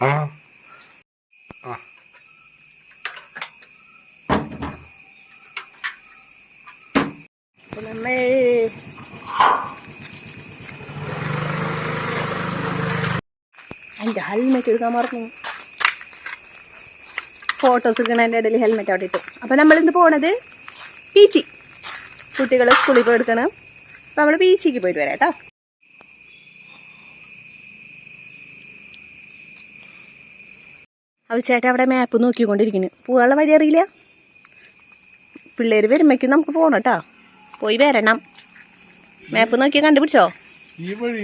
ആ. ആ. നമ്മൾ അതിന്റെ ഹെൽമെറ്റ് എടുക്കാൻ മറന്നു. ഫോട്ടോസ് എടുക്കണതിന്റെ ഇടയിൽ ഹെൽമെറ്റ് അവിടെ ഇട്ടു. അപ്പോൾ നമ്മളിന്ന് പോണത് പീച്ചി കുട്ടികൾ സ്കൂളിൽ പോയി എടുക്കണം. അപ്പോൾ നമ്മൾ പീച്ചിക്ക് പോയിട്ട് വരാം കേട്ടോ. അപ്പോൾ ചേട്ടൻ അവിടെ മാപ്പ് നോക്കിക്കൊണ്ടിരിക്കുന്നു. പോകാനുള്ള വഴി അറിയില്ല? പിള്ളേർ വരുമ്പോഴേക്കും നമുക്ക് പോകണം കേട്ടോ. പോയി വരണം. മാപ്പ് നോക്കി കണ്ടുപിടിച്ചോ? അപ്പൊ നമ്മൾ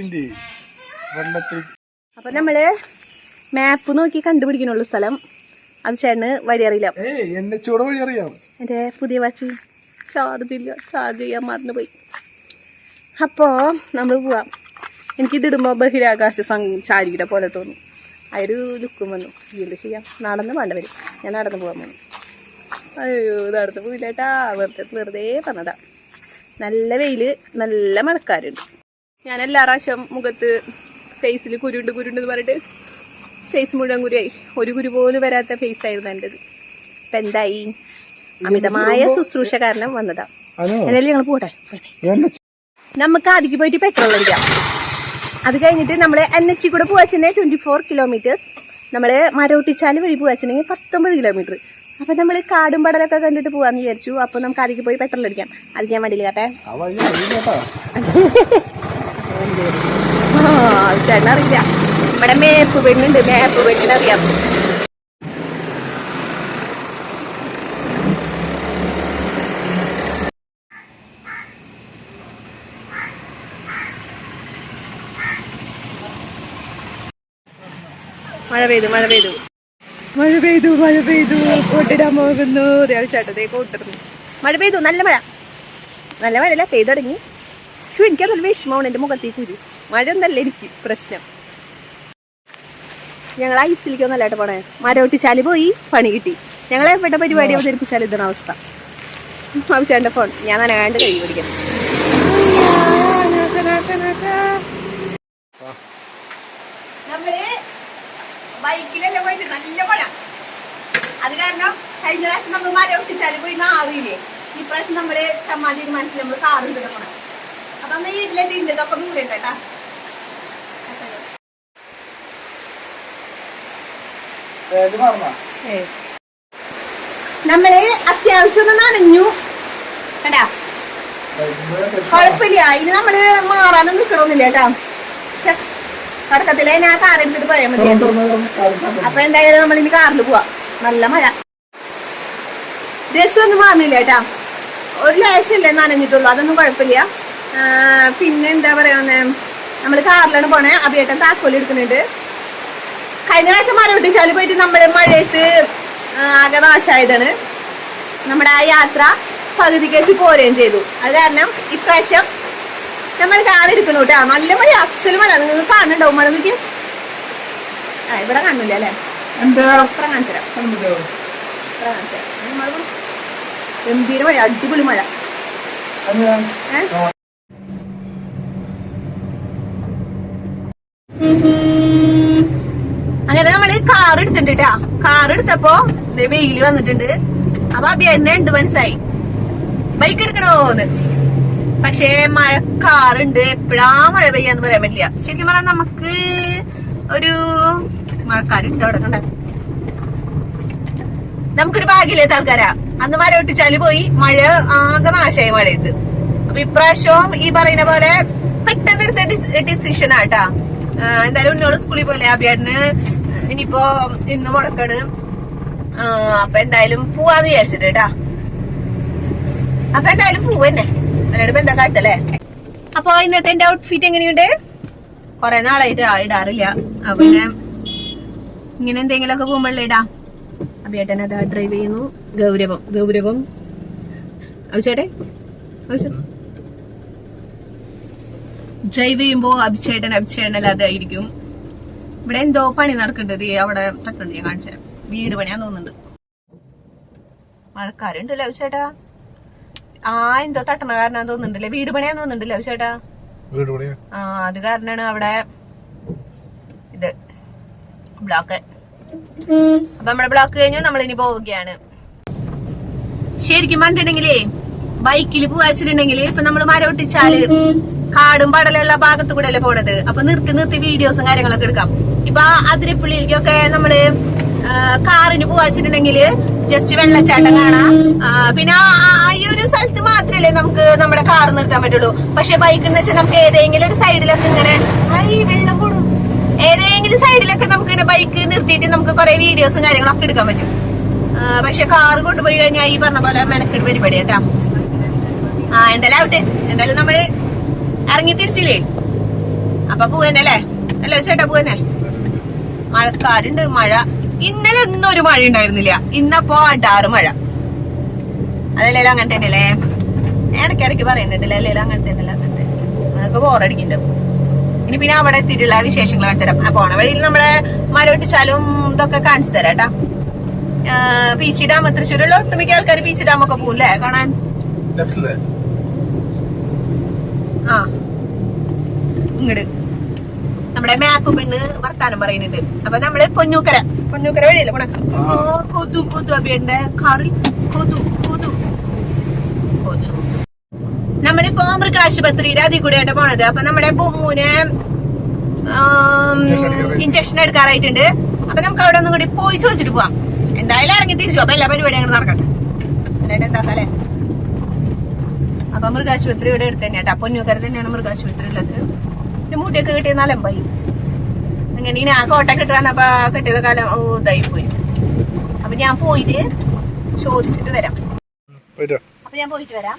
അപ്പം നമ്മൾ മാപ്പ് നോക്കി കണ്ടുപിടിക്കണുള്ള സ്ഥലം. അത് ചേട്ടന് വഴി അറിയില്ല. എന്റെ എന്റെ പുതിയ വാച്ച് ചാർജ് ഇല്ല ചാർജ് ചെയ്യാൻ മറന്നു പോയി അപ്പോൾ നമ്മൾ പോവാം. എനിക്കിതിടുമ്പോൾ ബഹിരാകാശ സഞ്ചാരിയുടെ പോലെ തോന്നും. ആ ഒരു ലുക്കും വന്നു. എന്ത് ചെയ്യാം. നടന്ന് വേണ്ട വരും. ഞാൻ നടന്ന് പോകാൻ വന്നു അയ്യോ നടന്ന് പോയില്ലേട്ടാ വെറുതെ വെറുതെ പറഞ്ഞതാ. നല്ല വെയിൽ നല്ല മഴക്കാരുണ്ട്. ഞാൻ എല്ലാ പ്രാവശ്യം മുഖത്ത് ഫേസിൽ കുരുണ്ട് കുരുണ്ട് എന്ന് പറഞ്ഞിട്ട് ഫേസ് മുഴുവൻ കുരുയായി ഒരു കുരു പോലും വരാത്ത ഫേസ് ആയിരുന്നു എന്റെത്. ഇപ്പം എന്തായി? അമിതമായ ശുശ്രൂഷ കാരണം വന്നതാ. എന്നാലും ഞങ്ങൾ പോട്ടെ. നമുക്ക് ആദ്യം പോയിട്ട് പെട്രോൾ അടിക്കാം. അത് കഴിഞ്ഞിട്ട് നമ്മൾ എൻ എച്ച് കൂടെ പോവാച്ചിട്ടുണ്ടെങ്കിൽ ട്വന്റി ഫോർ കിലോമീറ്റേഴ്സ് നമ്മൾ മരോട്ടിച്ചാൽ വഴി പോവാച്ചെങ്കിൽ പത്തൊമ്പത് കിലോമീറ്റർ അപ്പൊ നമ്മൾ കാടും പടലൊക്കെ കണ്ടിട്ട് പോവാന്ന് വിചാരിച്ചു. അപ്പൊ നമുക്ക് അതിലേക്ക് പോയി പെട്രോൾ അടിക്കാം. അടിക്കാൻ വണ്ടിയിൽ കേട്ടെ. ചേട്ടനറിയില്ല. ഇവിടെ മേപ്പ് പെണ്ണുണ്ട്. മേപ്പ് പെണ്ണിന് മഴ പെയ്തു മഴ പെയ്തു. മഴ പെയ്തു മഴ പെയ്തു. കോട്ടിടാൻ പോകുന്നു. കോട്ടിടുന്നു മഴ പെയ്തു നല്ല മഴ. നല്ല മഴയല്ല പെയ്തു തുടങ്ങി. പക്ഷെ എനിക്ക് നല്ല വിഷമമാണ് എന്റെ മുഖത്തേക്ക് കുരു. മഴ ഒന്നല്ല എനിക്ക് പ്രശ്നം. ഞങ്ങൾ ഐസിലേക്ക് ഒന്നല്ലാട്ട് പോണേ? മരവട്ടിച്ചാൽ പോയി പണി കിട്ടി. ഞങ്ങളെ എവിടെ പരിപാടി അവതരിപ്പിച്ചാൽ ഇതാണ് അവസ്ഥ. ആവശ്യമുണ്ട് ഫോൺ. ഞാൻ നനകാണ്ട് കഴുകി പിടിക്കണം നമ്മൾ ബൈക്കിലല്ലേ പോയിട്ട് നല്ല മഴ അത് കാരണം കഴിഞ്ഞ പ്രാവശ്യം നമ്മൾ മരം ഒട്ടിച്ചാലും പോയി മാറിയില്ലേ ഈ പ്രാവശ്യം നമ്മൾ ചമ്മാ തീരുമാനത്തിൽ നമ്മൾ കാറും കിടക്കണം അപ്പൊ അന്ന് വീട്ടിലെ തിന്നതൊക്കെ ദൂരെ കേട്ടാ. നമ്മൾ അത്യാവശ്യം ഒന്ന് നനഞ്ഞു. കേട്ടാ കൊഴപ്പില്ല. ഇനി നമ്മൾ മാറാനൊന്നും നിക്കണമെന്നില്ല കേട്ടാ. ശ്ശെ, തുടക്കത്തിലേ ഞാൻ കാർ എടുത്തിട്ട് പോയാൽ മതി. അപ്പൊ എന്തായാലും നമ്മൾ ഇനി കാറിൽ പോവാ. നല്ല മഴ. ഡ്രസ് ഒന്നും മാറുന്നില്ല കേട്ടാ. ഒരു ലേശല്ലേ നനഞ്ഞിട്ടുള്ളൂ അതൊന്നും കുഴപ്പമില്ല. പിന്നെ എന്താ പറയുന്നേ? നമ്മൾ കാറിലാണ് പോണേ. അഭിയേട്ടൻ താക്കോൽ എടുക്കുന്നുണ്ട്. കഴിഞ്ഞ പ്രാവശ്യം മഴ പൊട്ടിച്ചാൽ പോയിട്ട് നമ്മൾ മഴയത്ത് ആകെ നാശായതാണ്. നമ്മുടെ ആ യാത്ര പകുതിക്കേക്ക് പോരുകയും ചെയ്തു. അത് കാരണം ഇപ്രാവശ്യം നമ്മൾ കാർ എടുക്കണു കേട്ടോ നല്ല മഴ അസൽ മഴ നിങ്ങൾ കാണുന്നുണ്ടോ മഴ നോക്കി ആ ഇവിടെ കാണുന്നില്ല അല്ലേ? എന്റെ അപ്പുറം കാണിച്ചു തരാം അപ്പുറം കാണിച്ചു തരാം. ഉം, മഴ ഗംഭീര മഴ അടിപൊളി മഴ? അങ്ങനെ നമ്മൾ കാർ എടുത്തിട്ടുണ്ട് കേട്ടാ കാർ എടുത്തപ്പോ വെയിൽ വന്നിട്ടുണ്ട്. അപ്പൊ അഭിയേട്ടനെ ഉണ്ട് മനസ്സായി ബൈക്ക് എടുക്കണോന്ന്. പക്ഷേ മഴക്കാറുണ്ട്. എപ്പോഴാ മഴ പെയ്യാന്ന് പറയാൻ പറ്റില്ല. ശരിക്കും പറഞ്ഞാൽ നമുക്ക് ഒരു മഴക്കാരുണ്ട് അവിടെ കണ്ട? നമുക്കൊരു ഭാഗ്യമില്ലാത്ത ആൾക്കാരാ അന്ന് മര ഒട്ടിച്ചാൽ പോയി. മഴ ആകെ നാശമായി മഴയത്ത്. അപ്പൊ ഇപ്രാവശ്യവും ഈ പറയുന്ന പോലെ പെട്ടെന്ന് എടുത്ത ഡിസിഷൻ ആട്ടാ. എന്തായാലും ഉന്നോട് സ്കൂളിൽ പോലെ അഭിയാടിന് ഇനിയിപ്പോ ഇന്ന് മുടക്കാണ്. അപ്പൊ എന്തായാലും പോവാന്ന് വിചാരിച്ചിട്ട്. കേട്ടാ അപ്പൊ എന്തായാലും പോവന്നെ. എന്താ കാട്ടല്ലേ അപ്പൊ ഇന്നത്തെ എന്റെ ഔട്ട്ഫിറ്റ് എങ്ങനെയുണ്ട്? കൊറേ നാളായിട്ട് ഇടാറില്ല. അപ്പൊ പിന്നെ ഇങ്ങനെ എന്തെങ്കിലുമൊക്കെ പോകുമ്പോഴല്ലേ ഇടാം. അഭിയേട്ടൻ അതാ ഡ്രൈവ് ചെയ്യുന്നു. ഗൗരവം ഗൗരവം. അഭിച്ചേട്ടെ ഡ്രൈവ് ചെയ്യുമ്പോ അഭിച്ചേട്ടൻ അഭിച്ചേട്ടൻ അല്ലാതായിരിക്കും ഇവിടെ എന്തോ പണി നടക്കേണ്ടത് അവിടെ തട്ടുണ്ട് ഞാൻ കാണിച്ചു തരാം വീട് പണിയാൻ തോന്നുന്നുണ്ട്. മഴക്കാരുണ്ടല്ലോ അഭിച്ചേട്ടാ ആ എന്തോ തട്ടണ കാരണം തോന്നുന്നുണ്ടല്ലേ? വീട് പണിയാൻ തോന്നുന്നുണ്ടല്ലോ ചേട്ടാ വീട് പണിയാ? ആ അത് കാരണാണ് അവിടെ ഇത് ബ്ലോക്ക്. അപ്പൊ നമ്മുടെ ബ്ലോക്ക് കഴിഞ്ഞു നമ്മൾ ഇനി പോവുകയാണ്. ശരിക്കും പറഞ്ഞിട്ടുണ്ടെങ്കിലേ ബൈക്കിൽ പോവാച്ചിട്ടുണ്ടെങ്കിൽ ഇപ്പൊ നമ്മൾ മരം ഒട്ടിച്ചാൽ കാടും പടലുള്ള ഭാഗത്തു കൂടെ അല്ലേ പോണത്? അപ്പൊ നിർത്തി നിർത്തി വീഡിയോസും കാര്യങ്ങളൊക്കെ എടുക്കാം. ഇപ്പൊ ആ അതിരപ്പള്ളിയിലേക്കൊക്കെ നമ്മൾ കാറിന് പോവാച്ചിട്ടുണ്ടെങ്കിൽ ജസ്റ്റ് വെള്ളച്ചാട്ടം കാണാം. പിന്നെ ഈ ഒരു സ്ഥലത്ത് മാത്രല്ലേ നമുക്ക് നമ്മുടെ കാർ നിർത്താൻ പറ്റുള്ളൂ? പക്ഷെ ബൈക്ക് എന്ന് വെച്ചാൽ നമുക്ക് ഏതെങ്കിലും ഒരു സൈഡിലൊക്കെ ഇങ്ങനെ ഏതെങ്കിലും സൈഡിലൊക്കെ നമുക്ക് ബൈക്ക് നിർത്തിയിട്ട് നമുക്ക് കുറെ വീഡിയോസും കാര്യങ്ങളൊക്കെ എടുക്കാൻ പറ്റും. പക്ഷെ കാർ കൊണ്ടുപോയി കഴിഞ്ഞാൽ ഈ പറഞ്ഞ പോലെ മെനക്കെട്ട് പരിപാടി കേട്ടാ ആ എന്തായാലും ആവട്ടെ. എന്തായാലും നമ്മൾ ഇറങ്ങി തിരിച്ചില്ലേ? അപ്പൊ പോവന്നല്ലേ? അല്ലേ ചേട്ടാ പോവന്നെ? മഴക്കാരുണ്ട് മഴ. ഇന്നലെ ഒന്നും ഒരു മഴ ഉണ്ടായിരുന്നില്ല ഇന്നപ്പോ അടാറ് മഴ. അതല്ലേലും അങ്ങനെ തന്നെയല്ലേ? ഇടയ്ക്ക് ഇടയ്ക്ക് പറയുന്നുണ്ടല്ലേ അല്ലേലും അങ്ങനെ തന്നെയല്ലേ അങ്ങനത്തെ നിങ്ങൾക്ക് ബോറടിക്കുന്നുണ്ട് ഇനി പിന്നെ അവിടെ എത്തിയിട്ടുള്ള വിശേഷങ്ങൾ കാണിച്ചു തരാം. ആ പോണ വഴിയിൽ നമ്മളെ മരവെട്ടിച്ചാലും ഇതൊക്കെ കാണിച്ചു തരാം കേട്ടാ. പീച്ചി ഡാം തൃശ്ശൂരുള്ള ഒട്ടുമിക്ക ആൾക്കാർ പീച്ചി ഡാം ഒക്കെ പോകും കാണാൻ. ആ. ഇങ്ങട്. നമ്മുടെ മാപ്പ് പെണ്ണ് വർത്താനം പറയുന്നുണ്ട്. അപ്പൊ നമ്മൾ പൊന്നൂക്കര പൊന്നൂക്കര വഴിയല്ലേ പോണെ? കൊതു കൊതു അബിയുടെ കാറിൽ കൊതു കൊതു. കൊതു നമ്മളിപ്പോ മൃഗാശുപത്രിയുടെ അതിൽ കൂടെയായിട്ട് പോണത്. അപ്പൊ നമ്മുടെ ബൊമ്മൂന് ഇഞ്ചക്ഷൻ എടുക്കാറായിട്ടുണ്ട്. അപ്പൊ നമുക്ക് അവിടെ ഒന്നും കൂടി പോയി ചോദിച്ചിട്ട് പോവാം. എന്തായാലും ഇറങ്ങി തിരിച്ചു അപ്പൊ എല്ലാ പരിപാടിയും അങ്ങനെ നടക്കട്ടെ. എന്നിട്ട് എന്താക്കാലേ അപ്പൊ മൃഗാശുപത്രി ഇവിടെ അടുത്ത് തന്നെയാ പൊന്നൂക്കര തന്നെയാണ് മൃഗാശുപത്രി ഉള്ളത്. പിന്നെ മുടിയൊക്കെ കിട്ടിയ നലമ്പായി അങ്ങനെ ഇനി ആ കോട്ട കിട്ടുക കിട്ടിയത് കാലം ഓ ഇതായി പോയി. അപ്പൊ ഞാൻ പോയിട്ട് ചോദിച്ചിട്ട് വരാം. അപ്പൊ ഞാൻ പോയിട്ട് വരാം.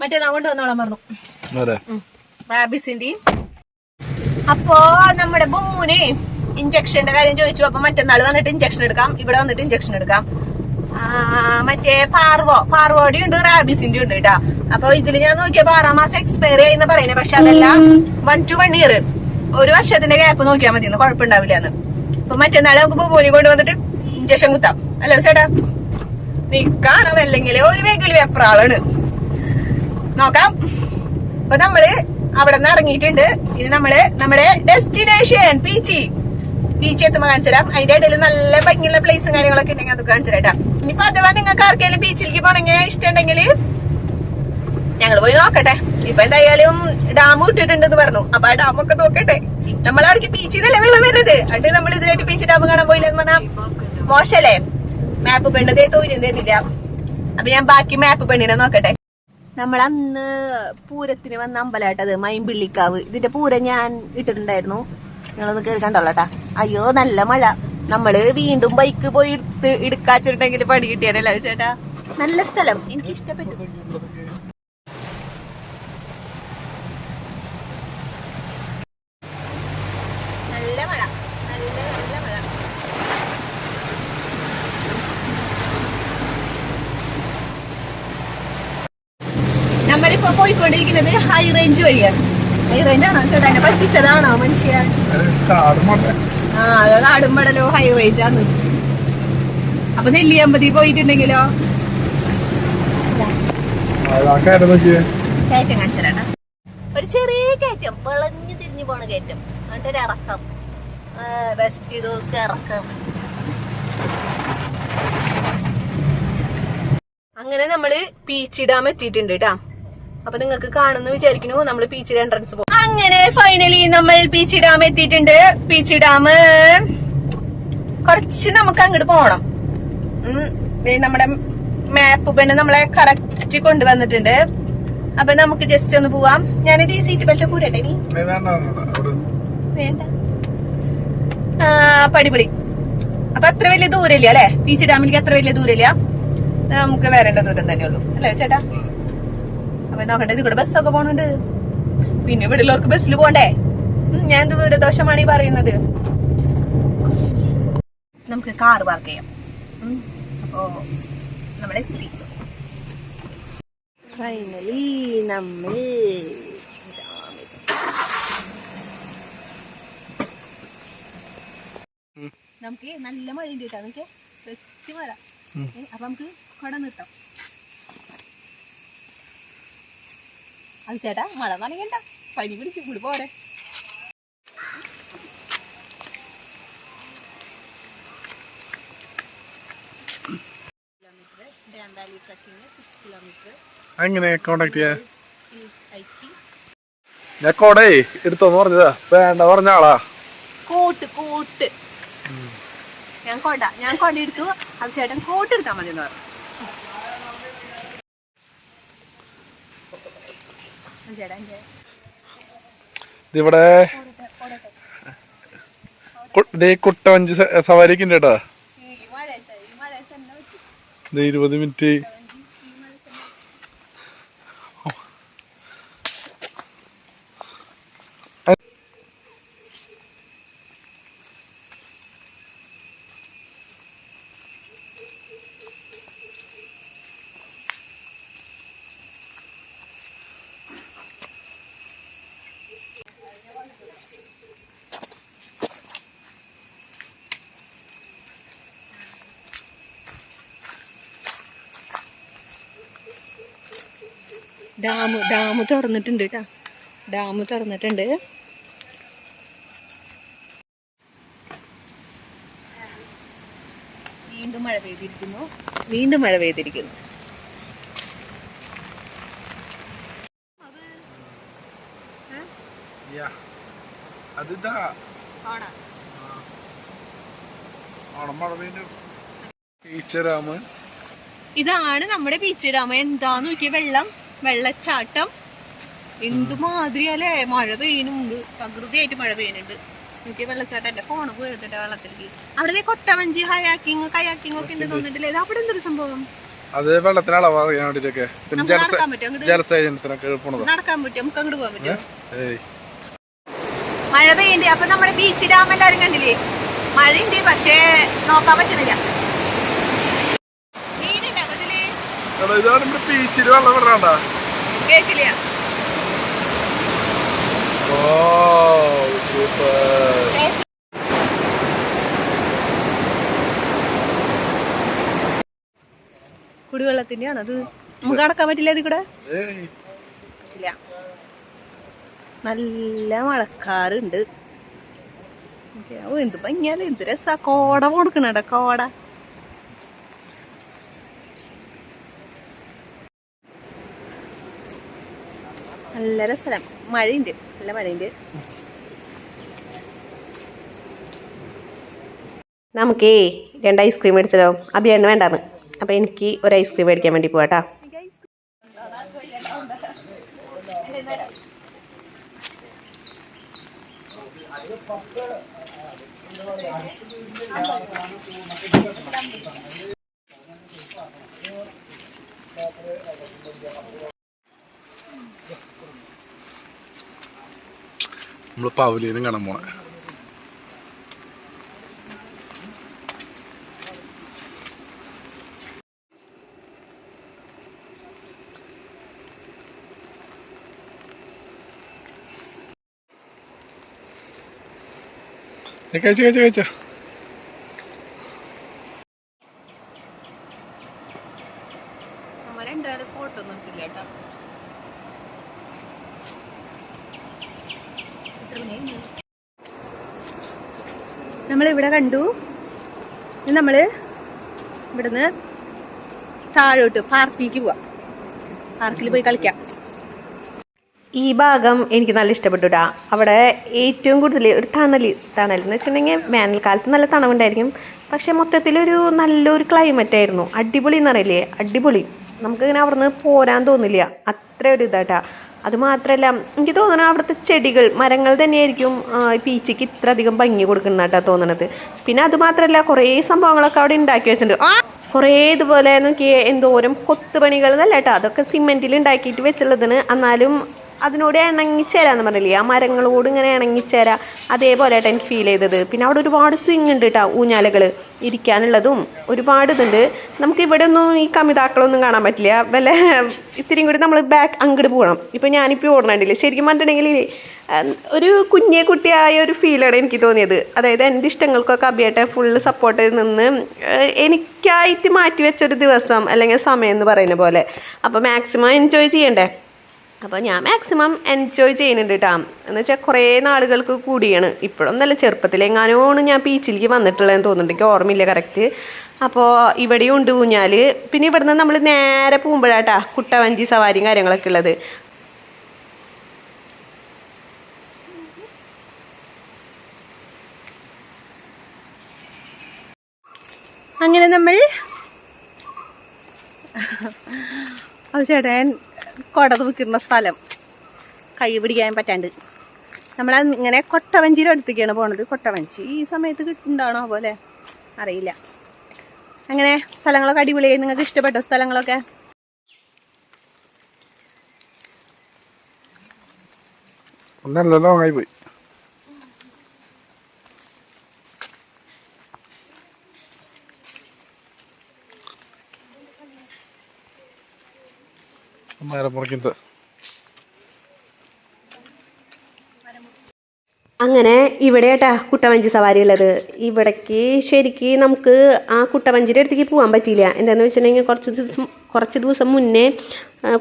മറ്റേ അങ്ങോട്ട് വന്നോളാൻ പറഞ്ഞു. അതെ. റാബിസിന്റെയും. അപ്പോ നമ്മുടെ ബൊമ്മൂനെ ഇഞ്ചക്ഷന്റെ കാര്യം ചോദിച്ചു. അപ്പൊ മറ്റന്നാൾ വന്നിട്ട് ഇഞ്ചക്ഷൻ എടുക്കാം. ഇവിടെ വന്നിട്ട് ഇഞ്ചക്ഷൻ എടുക്കാം. മറ്റേ പാർവോ പാർവോടെ ഉണ്ട് റാബിസിന്റെ ഉണ്ട് കേട്ടാ. അപ്പൊ ഇതിൽ ഞാൻ നോക്കിയപ്പോ ആറാം മാസം എക്സ്പയർ ചെയ്യുന്ന പറയുന്നത് പക്ഷെ അതല്ല വൺ ടു വൺ ഇയർ ഒരു വർഷത്തിന്റെ ഗ്യാപ്പ് നോക്കിയാൽ മതി കുഴപ്പമുണ്ടാവില്ല എന്ന് അപ്പൊ മറ്റന്നാൾ നമുക്ക് ബൊമ്മൂനെ കൊണ്ടുവന്നിട്ട് ഇഞ്ചക്ഷൻ കുത്താം. അല്ലേ ചേട്ടാ? നിക്കാണോ അല്ലെങ്കിൽ ഒരു വേഗം വെപ്രാളാണ്. നോക്കാം. അപ്പൊ നമ്മൾ അവിടെ നിന്ന് ഇറങ്ങിയിട്ടുണ്ട്. ഇനി നമ്മൾ നമ്മുടെ ഡെസ്റ്റിനേഷൻ പീച്ചി ബീച്ച് എത്തുമ്പോ കാണിച്ചു തരാം. അതിന്റെ ഇടയിൽ നല്ല ഭംഗിയുള്ള പ്ലേസും കാര്യങ്ങളൊക്കെ ഉണ്ടെങ്കിൽ അതൊക്കെ കാണിച്ചു തരാം ഇനിയിപ്പോ അഥവാ നിങ്ങൾക്ക് ആർക്കെങ്കിലും ബീച്ചിലേക്ക് പോണെങ്കിൽ ഇഷ്ടമുണ്ടെങ്കിൽ ഞങ്ങൾ പോയി നോക്കട്ടെ. ഇപ്പൊ എന്തായാലും ഡാം ഇട്ടിട്ടുണ്ടെന്ന് പറഞ്ഞു. അപ്പൊ ആ ഡാം ഒക്കെ നോക്കട്ടെ. നമ്മൾ അവിടേക്ക് ബീച്ചിൽ നിന്നല്ലേ വെള്ളം വരുന്നത് അത് നമ്മൾ ഇതിനായിട്ട് ബീച്ച് ഡാം കാണാൻ പോയില്ലെന്ന് പറഞ്ഞാൽ മോശല്ലേ മാപ്പ് പെണ്ണതേ തോന്നിയെന്ന് തരുന്നില്ല. അപ്പൊ ഞാൻ ബാക്കി മാപ്പ് പെണ്ണിനെ നോക്കട്ടെ. നമ്മൾ അന്ന് പൂരത്തിന് വന്ന അമ്പലാട്ടത് മൈമ്പിള്ളിക്കാവ് ഇതിന്റെ പൂരം ഞാൻ ഇട്ടിട്ടുണ്ടായിരുന്നു. നിങ്ങളൊന്ന് കയറി കണ്ടോളട്ടാ. അയ്യോ നല്ല മഴ. നമ്മൾ വീണ്ടും ബൈക്ക് പോയി എടുത്ത് എടുക്കാച്ചിട്ടുണ്ടെങ്കിൽ പണി കിട്ടിയാനല്ലേ ചേട്ടാ? നല്ല സ്ഥലം. എനിക്ക് ഇഷ്ടപ്പെട്ടു നല്ല മഴ നല്ല നല്ല മഴ നമ്മളിപ്പോ പോയിക്കൊണ്ടിരിക്കുന്നത് ഹൈ റേഞ്ച് വഴിയാണ്. ഹൈ റേഞ്ച് ആണോ? ചേട്ടാ എന്നെ പറ്റിച്ചതാണോ മനുഷ്യ? ആ അത് കാടുമ്പടലോ ഹൈ റേഞ്ച് ആണ് അപ്പൊ നെല്ലിയമ്പതി പോയിട്ടുണ്ടെങ്കിലോ? കയറ്റം കാണിച്ചതാണ് ഒരു ചെറിയ കയറ്റം വിളഞ്ഞു തിരിഞ്ഞു പോണ കയറ്റം. എന്നിട്ട് ഒരു ഇറക്കം വെസ്റ്റ് ഇതൊക്കെ ഇറക്കം. അങ്ങനെ നമ്മൾ പീച്ചി ഡാം എത്തിയിട്ടുണ്ട് കേട്ടാ അപ്പൊ നിങ്ങൾക്ക് കാണുന്നു വിചാരിക്കുന്നു. നമ്മൾ പീച്ചിൽ എൻട്രൻസ് പോകും അങ്ങനെ ഫൈനലി നമ്മൾ പീച്ചി ഡാം എത്തിയിട്ടുണ്ട്. പീച്ചി ഡാം കുറച്ച് നമുക്ക് അങ്ങോട്ട് പോണം. നമ്മുടെ മാപ്പ് പെണ്ണ് നമ്മളെ കറക്റ്റ് കൊണ്ടുവന്നിട്ടുണ്ട്. അപ്പൊ നമുക്ക് ജസ്റ്റ് ഒന്ന് പോവാം. ഞാൻ ഈ സീറ്റ് ബെൽറ്റ് കൂരട്ടെ നീ? വേണ്ട പടിപൊളി. അപ്പൊ അത്ര വലിയ ദൂരമില്ല അല്ലെ? പീച്ചി ഡാമിലേക്ക് അത്ര വലിയ ദൂരമില്ല. നമുക്ക് വരേണ്ട ദൂരം തന്നെ ഉള്ളൂ അല്ലേ ചേട്ടാ? അപ്പൊ നോക്കട്ടെ ഇത് കൂടെ ബസ്സൊക്കെ പോണുണ്ട്. പിന്നെ ഇവിടെ ഉള്ളവർക്ക് ബസ്സിൽ പോണ്ടേ? ഞാൻ എന്ത് ദൂരദോഷമാണ് ഈ പറയുന്നത്? നമുക്ക് കാർ പാർക്ക് ചെയ്യാം. അപ്പോ നമ്മളെത്തി ഫൈനലി നമ്മൾ നമുക്ക് നല്ല മഴ ഉണ്ട് കേട്ടോ നമുക്ക് വെച്ച് മഴ അപ്പൊ നമുക്ക് കുട നിർത്താം. അത് ചേട്ടാ മഴ നനയണ്ട. പനി പിടിക്കും ഇവിടെ പോരെ. കോണ്ടാക്ട് ചെയ്യാ? ഞാൻ കൊടേ എടുത്തോന്ന് പറഞ്ഞതാ. വേണ്ട പറഞ്ഞ ആളാ. Coat coat. ഞാൻ കൊണ്ട ഞാൻ കൊണ്ടെടുത്തു അത് ചേട്ടൻ കോട്ട് എടുത്താൽ മതി എന്ന് പറഞ്ഞു അത് ചേട്ടാ എന്റെ ഇതിവിടെ കുട്ട ദേ കുട്ടവഞ്ചി സ- സവാരിക്ക് ഉണ്ട് കേട്ടോ. ഇരുപത് മിനിറ്റ്. ഡാം ഡാം തുറന്നിട്ടുണ്ട് കേട്ടോ ഡാം തുറന്നിട്ടുണ്ട്. വീണ്ടും മഴ പെയ്തിരിക്കുന്നു. വീണ്ടും മഴ പെയ്തിരിക്കുന്നു. ഇതാണ് നമ്മുടെ ബീച്ച് ഡാം എന്താന്ന് നോക്കിയ വെള്ളം. വെള്ളച്ചാട്ടം. എന്തുമാതിരി അല്ലേ മഴ പെയ്യുന്നുണ്ട്. പ്രകൃതിയായിട്ട് മഴ പെയ്യുന്നുണ്ട്. നോക്കിയ വെള്ളച്ചാട്ടം. എന്റെ ഫോണ് പോയിരുന്നിട്ട് വെള്ളത്തിലേക്ക്. അവിടെ കൊട്ടവഞ്ചി ഹയാക്കിങ് കയാക്കിങ് ഒക്കെ ഉണ്ട് തോന്നിട്ടില്ലേ അവിടെ എന്തൊരു സംഭവം? അത് വെള്ളത്തിന് അളവ് അറിയാൻ വേണ്ടിട്ടൊക്കെ നടക്കാൻ പറ്റും അങ്ങോട്ട് ജലസേചനത്തിനൊക്കെ നടക്കാൻ പറ്റും നമുക്ക് അങ്ങോട്ട് പോകാൻ പറ്റും മഴ പെയ്യണ്ടേ അപ്പൊ നമ്മുടെ ബീച്ച് ഡാം എല്ലാവരും കണ്ടില്ലേ? മഴയുണ്ട് പക്ഷേ നോക്കാൻ പറ്റുന്നില്ല. ഇതാണ് ബീച്ചിൽ വെള്ളം വിടണ്ട കേട്ടില്ല. ഓ സൂപ്പർ കുടിവെള്ളത്തിന്റെ ആണ് അത് നമുക്ക് കടക്കാൻ പറ്റില്ല ഇത് കൂടെ ഇല്ല. നല്ല മഴക്കാറുണ്ട്. എന്ത് ഭംഗിയാലും എന്ത് രസാ. കോട കൊടുക്കണട കോട. നല്ല രസം മഴയുണ്ട്. നല്ല മഴയുണ്ട്. നമുക്കേ രണ്ട് ഐസ്ക്രീം മേടിച്ചല്ലോ. എണ്ണ വേണ്ടാന്ന്. അപ്പം എനിക്ക് ഒരു ഐസ്ക്രീം മേടിക്കാൻ വേണ്ടി പോവാട്ടാ. നമ്മൾ പവലിയനും കാണാൻ പോണേ. കഴിച്ചു കഴിച്ചു കഴിച്ച നമ്മ രണ്ടാളും ഫോട്ടോ ഒന്നും എടുത്തില്ല കേട്ടോ നമ്മളിവിടെ കണ്ടു? ഇനി നമ്മൾ ഇവിടുന്ന് താഴോട്ട് പാർക്കിലേക്ക് പോവാം. പാർക്കിൽ പോയി കളിക്കാം. ഈ ഭാഗം എനിക്ക് നല്ല ഇഷ്ടപ്പെട്ടു ഇഷ്ടപ്പെട്ടുട്ടാ അവിടെ ഏറ്റവും കൂടുതൽ ഒരു തണൽ തണൽ എന്ന് വെച്ചിട്ടുണ്ടെങ്കിൽ വേനൽക്കാലത്ത് നല്ല തണവുണ്ടായിരിക്കും. പക്ഷെ മൊത്തത്തിലൊരു നല്ലൊരു ക്ലൈമറ്റ് ആയിരുന്നു. അടിപൊളി എന്ന് പറയില്ലേ അടിപൊളി. നമുക്കിങ്ങനെ അവിടുന്ന് പോരാൻ തോന്നില്ല. അത്ര ഒരു ഇതാട്ടാ അത് മാത്രമല്ല എനിക്ക് തോന്നുന്നു അവിടുത്തെ ചെടികൾ മരങ്ങൾ തന്നെയായിരിക്കും പീച്ചയ്ക്ക് ഇത്ര അധികം ഭംഗി കൊടുക്കുന്നതാട്ടാ തോന്നണത്. പിന്നെ അത് മാത്രമല്ല കുറേ സംഭവങ്ങളൊക്കെ അവിടെ ഉണ്ടാക്കി വെച്ചിട്ടുണ്ട്. കുറേ ഇതുപോലെ നോക്കി എന്തോരം കൊത്തുപണികൾ എന്നല്ല കേട്ടോ അതൊക്കെ സിമെന്റിൽ ഉണ്ടാക്കിയിട്ട് വെച്ചുള്ളതാണ്. എന്നാലും അതിനോട് ഇണങ്ങിച്ചേരാന്ന് പറഞ്ഞില്ലേ? ആ മരങ്ങളോട് ഇങ്ങനെ ഇണങ്ങിച്ചേരാ. അതേപോലെ ആയിട്ട് എനിക്ക് ഫീൽ ചെയ്തത്. പിന്നെ അവിടെ ഒരുപാട് സ്വിങ് ഉണ്ട് കേട്ടോ ഊഞ്ഞാലകൾ ഇരിക്കാനുള്ളതും ഒരുപാട് ഇതുണ്ട്. നമുക്ക് ഇവിടെ ഒന്നും ഈ കമിതാക്കളൊന്നും കാണാൻ പറ്റില്ല. വല്ല ഇത്തിരിയും കൂടി നമ്മൾ ബാക്ക് അങ്ങോട്ട് പോകണം ഇപ്പം ഞാനിപ്പോൾ ഓടണുണ്ടല്ലേ ശരിക്കും പറഞ്ഞിട്ടുണ്ടെങ്കിൽ ഒരു കുഞ്ഞേ കുട്ടിയായ ഒരു ഫീലാണ് എനിക്ക് തോന്നിയത്. അതായത് എന്റെ ഇഷ്ടങ്ങൾക്കൊക്കെ അഭിയായിട്ട് ഫുള്ള് സപ്പോർട്ട് നിന്ന് എനിക്കായിട്ട് മാറ്റി വെച്ചൊരു ദിവസം അല്ലെങ്കിൽ സമയം എന്ന് പറയുന്ന പോലെ. അപ്പോൾ മാക്സിമം എൻജോയ് ചെയ്യണ്ടേ? അപ്പോൾ ഞാൻ മാക്സിമം എൻജോയ് ചെയ്യുന്നുണ്ട് കേട്ടോ എന്ന് വെച്ചാൽ കുറേ നാളുകൾക്ക് കൂടിയാണ്. ഇപ്പോഴൊന്നല്ല ചെറുപ്പത്തിലെങ്ങാനോണ് ഞാൻ ബീച്ചിലേക്ക് വന്നിട്ടുള്ളതെന്ന് തോന്നുന്നുണ്ട്. എനിക്ക് ഓർമ്മയില്ല കറക്റ്റ് അപ്പോൾ ഇവിടെയും ഉണ്ട് ഊഞ്ഞാൽ പിന്നെ ഇവിടുന്ന് നമ്മൾ നേരെ പോകുമ്പോഴാട്ടാ കുട്ടവഞ്ചി സവാരിയും കാര്യങ്ങളൊക്കെ ഉള്ളത്. അങ്ങനെ നമ്മൾ അത് ചേട്ടൻ കൊട തൂക്കിടുന്ന സ്ഥലം. കൈ പിടിക്കാൻ പറ്റാണ്ട്. നമ്മൾ ഇങ്ങനെ കൊട്ടവഞ്ചിയുടെ അടുത്തേക്കാണ് പോണത്. കൊട്ടവഞ്ചി ഈ സമയത്ത് കിട്ടുന്നുണ്ടാണോ പോലെ അറിയില്ല. അങ്ങനെ സ്ഥലങ്ങളൊക്കെ അടിപൊളിയായി. നിങ്ങൾക്ക് ഇഷ്ടപ്പെട്ട സ്ഥലങ്ങളൊക്കെ? ഒന്നല്ലോ ആയിപ്പോയി പോയി. മരം മുറിക്കുന്നത് അങ്ങനെ ഇവിടെ ഏട്ടാ കുട്ടവഞ്ചി സവാരി ഉള്ളത്. ഇവിടേക്ക് ശരിക്ക് നമുക്ക് ആ കുട്ടവഞ്ചിയുടെ അടുത്തേക്ക് പോകാൻ പറ്റിയില്ല. എന്താണെന്ന് വെച്ചിട്ടുണ്ടെങ്കിൽ കുറച്ച് ദിവസം കുറച്ച് ദിവസം മുന്നേ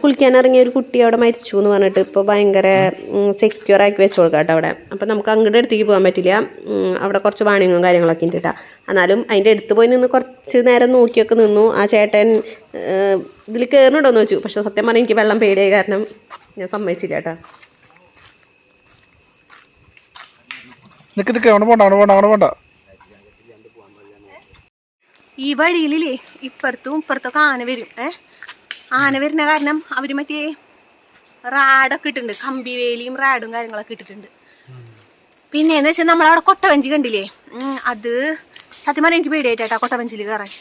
കുളിക്കാൻ ഇറങ്ങിയ ഒരു കുട്ടി അവിടെ മരിച്ചു എന്ന് പറഞ്ഞിട്ട് ഇപ്പോൾ ഭയങ്കര സെക്യൂർ ആക്കി വെച്ചോളൂ കേട്ടോ അവിടെ. അപ്പോൾ നമുക്ക് അങ്ങോട്ട് അടുത്തേക്ക് പോകാൻ പറ്റില്ല അവിടെ കുറച്ച് വാണിങ്ങും കാര്യങ്ങളൊക്കെ ഉണ്ട് കേട്ടോ എന്നാലും അതിന്റെ അടുത്ത് പോയി നിന്ന് കുറച്ച് നേരം നോക്കിയൊക്കെ നിന്നു. ആ ചേട്ടൻ ഇതിൽ കയറുന്നുണ്ടോയെന്ന് വെച്ചു പക്ഷേ സത്യം പറഞ്ഞാൽ എനിക്ക് വെള്ളം പേടിയായി കാരണം ഞാൻ സമ്മതിച്ചില്ല കേട്ടോ നിക്ക് നിക്ക് അവിടെ പോണ്ട അവിടെ പോണ്ട അവിടെ പോണ്ട. ഈ വഴിയിലേ ഇപ്പുറത്തും ഇപ്പുറത്തൊക്കെ ആന വരും ഏ? ആന വരുന്ന കാരണം അവർ മറ്റേ റാഡൊക്കെ ഇട്ടിട്ടുണ്ട് കമ്പി വേലിയും റാഡും കാര്യങ്ങളൊക്കെ ഇട്ടിട്ടുണ്ട്. പിന്നെ എന്ന് വെച്ചാൽ നമ്മളവിടെ കൊട്ടവഞ്ചി കണ്ടില്ലേ? അത് സത്യം പറഞ്ഞാൽ എനിക്ക് പേടിയായിട്ടാ കൊട്ടവഞ്ചിയിൽ കയറാൻ.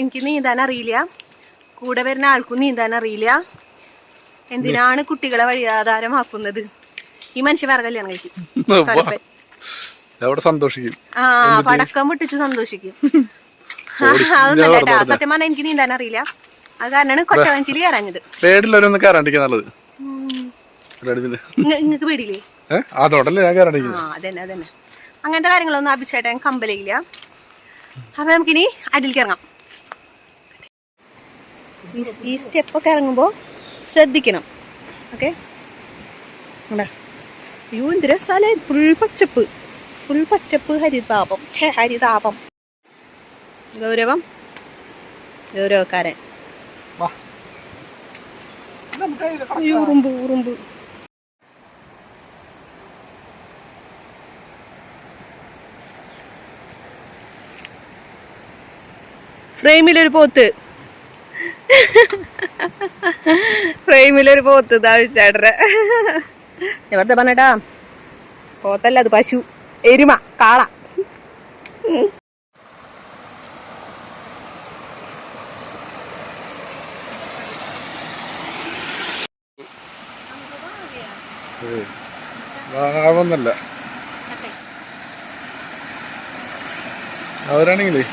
എനിക്ക് നീന്താൻ അറിയില്ല. കൂടെ വരുന്ന ആൾക്കും നീന്താൻ അറിയില്ല. എന്തിനാണ് കുട്ടികളെ വഴിയാധാരമാക്കുന്നത്? ഈ മനുഷ്യ വേറെ കല്യാണം കഴിക്കും. അവിടെ സന്തോഷിക്കും. ആ പടക്കം പൊട്ടിച്ച് സന്തോഷിക്കും. അതൊന്നല്ല കേട്ടാ. സത്യം പറഞ്ഞാൽ എനിക്ക് നീന്താൻ അറിയില്ല. അത് കാരണമാണ് കൊട്ടവഞ്ചിയിൽ കയറാഞ്ഞത്. പേടിയുള്ളവരൊന്ന് കയറാണ്ടിരിക്കുക നല്ലത്. നിങ്ങക്ക് പേടിയില്ലേ? അതോടല്ലേ ഞാൻ കയറാണ്ടിരിക്കുന്നത്. ആ അതന്നെ അതന്നെ. അങ്ങനത്തെ കാര്യങ്ങളൊന്നും അഭിച്ചേട്ടൻ കമ്പലയില്ല. അപ്പൊ നമുക്കിനി അടിയിലേക്ക് ഇറങ്ങാം ഈ- സ്റ്റെപ്പ് സ്റ്റെപ്പൊക്കെ ഇറങ്ങുമ്പോൾ ശ്രദ്ധിക്കണം. ഓക്കെ? അയ്യോ എന്ത് സ്ഥലം ഫുൾ പച്ചപ്പ്. ഫുൾ പച്ചപ്പ് ഹരിതാപം ഛേ ഹരിതാപം. ഗൗരവം ഗൗരവക്കാരൻ. ഉറുമ്പ് ഉറുമ്പ്. ഫ്രെയിമിലൊരു പോത്ത്. ഫ്രെയിമിലൊരു പോത്ത് താവിച്ചേട്ടറെ വെറുതെ പറഞ്ഞേട്ടാ പോത്തല്ല അത് പശു. എരുമ കാള. വാങ്ങാവുന്നല്ല അവരാണെങ്കിലേ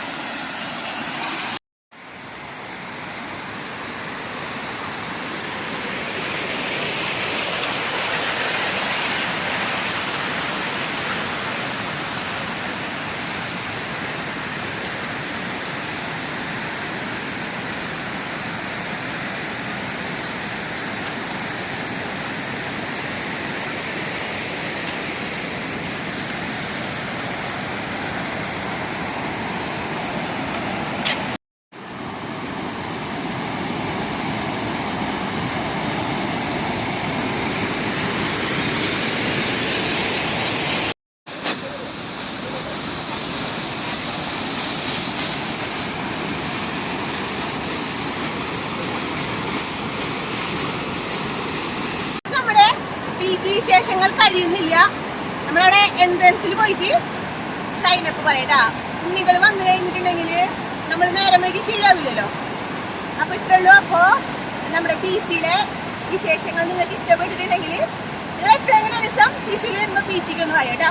നമ്മുടെ പി വിശേഷങ്ങൾ കഴിയുന്നില്ല. നമ്മളവിടെ എൻട്രൻസിൽ പോയിട്ട് സൈനപ്പ് പറയട്ടാ. ഉണ്ണികൾ വന്നു കഴിഞ്ഞിട്ടുണ്ടെങ്കിൽ നമ്മൾ നേരം വൈകി ശീലമാവില്ലല്ലോ. അപ്പൊ ഇത്രയുള്ളൂ. അപ്പോ നമ്മുടെ ബീച്ചിലെ വിശേഷങ്ങൾ നിങ്ങൾക്ക് ഇഷ്ടപ്പെട്ടിട്ടുണ്ടെങ്കിൽ നിങ്ങൾ എപ്പോഴെങ്കിലും ദിവസം തൃശ്ശൂർ വരുമ്പോ ബീച്ചിലേക്ക് ഒന്ന് പറയട്ടോ.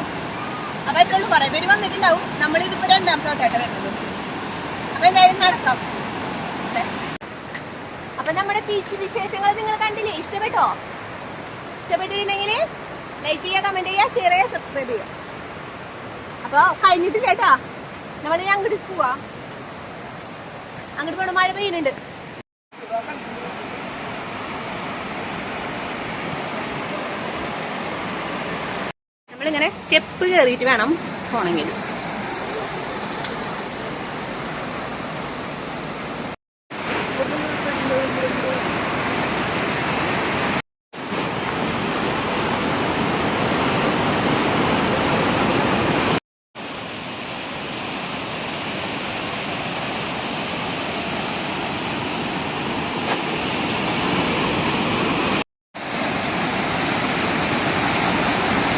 അപ്പൊ ഇത്രയുള്ളൂ കുറെ പേര് വന്നിട്ടുണ്ടാവും. നമ്മൾ ഇതിപ്പോ രണ്ടാമത്തെ തൊട്ടായിട്ട് വരുന്നത്. അപ്പൊ എന്തായാലും നടക്കാം. അപ്പൊ നമ്മുടെ ബീച്ച് വിശേഷങ്ങൾ നിങ്ങൾ കണ്ടില്ലേ? ഇഷ്ടപ്പെട്ടോ? ഇഷ്ടപ്പെട്ടിട്ടുണ്ടെങ്കിൽ ലൈക്ക് ചെയ്യുക കമന്റ് ചെയ്യുക ഷെയർ ചെയ്യുക സബ്സ്ക്രൈബ് ചെയ്യുക. അപ്പോൾ കഴിഞ്ഞിട്ട് കേട്ടാ. നമ്മൾ ഇനി അങ്ങോട്ട് പോവാ. അങ്ങോട്ട് പോണ മഴ പെയ്യുന്നുണ്ട്. നമ്മളിങ്ങനെ സ്റ്റെപ്പ് കയറിയിട്ട് വേണം പോണെങ്കിൽ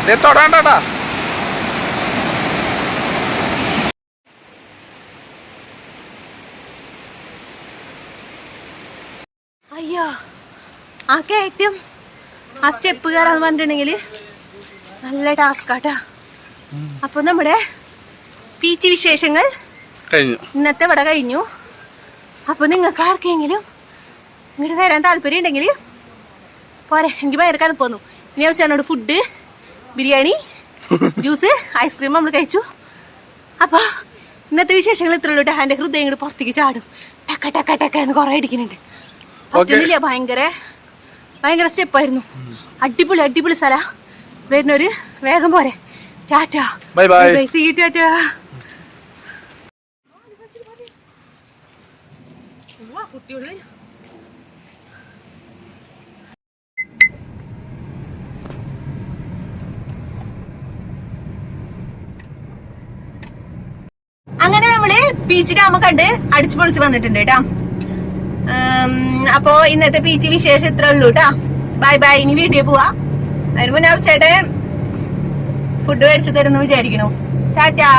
ദേ തൊടാണ്ടാ അയ്യോ ആ കയറ്റം ആ സ്റ്റെപ്പ് കയറാന്ന് പറഞ്ഞിട്ടുണ്ടെങ്കിൽ നല്ല ടാസ്ക് ആട്ടാ. അപ്പൊ നമ്മുടെ പി ടി വിശേഷങ്ങൾ കഴിഞ്ഞു. ഇന്നത്തെ ഇവിടെ കഴിഞ്ഞു. അപ്പൊ നിങ്ങൾക്ക് ആർക്കെങ്കിലും ഇങ്ങോട്ട് വരാൻ താല്പര്യം ഉണ്ടെങ്കിൽ പോരെ എനിക്ക് പയർക്കാൻ പോന്നു ഇനി ആവശ്യമാണോട് food biryani juice ice cream നമ്മൾ കഴിച്ചു. അപ്പൊ ഇന്നത്തെ വിശേഷങ്ങൾ ഇത്ര ഉള്ളൂ ട്ടോ. എന്റെ ഹൃദയം ഇങ്ങോട്ട് പുറത്തേക്ക് ചാടും. ടക്ക ടക്ക ടക്ക എന്ന് കുറെ അടിക്കുന്നുണ്ട് പറ്റുന്നില്ല ഭയങ്കര ഭയങ്കര സ്റ്റെപ്പായിരുന്നു അടിപൊളി അടിപൊളി സ്ഥല. വരുന്നൊരു വേഗം പോരെ. ടാറ്റാ. സീ അങ്ങനെ നമ്മൾ ബീച്ച് ഡാമ കണ്ട് അടിച്ചു പൊളിച്ച് വന്നിട്ടുണ്ട് കേട്ടാ അപ്പോ ഇന്നത്തെ ബീച്ച് വിശേഷം ഇത്ര ഉള്ളൂ കേട്ടാ ബൈ ബൈ ഇനി വീട്ടിൽ പോവാ. അതിന് മുന്നേ ചേട്ടൻ ഫുഡ് മേടിച്ചു തരുന്നു വിചാരിക്കണു ടാറ്റാ.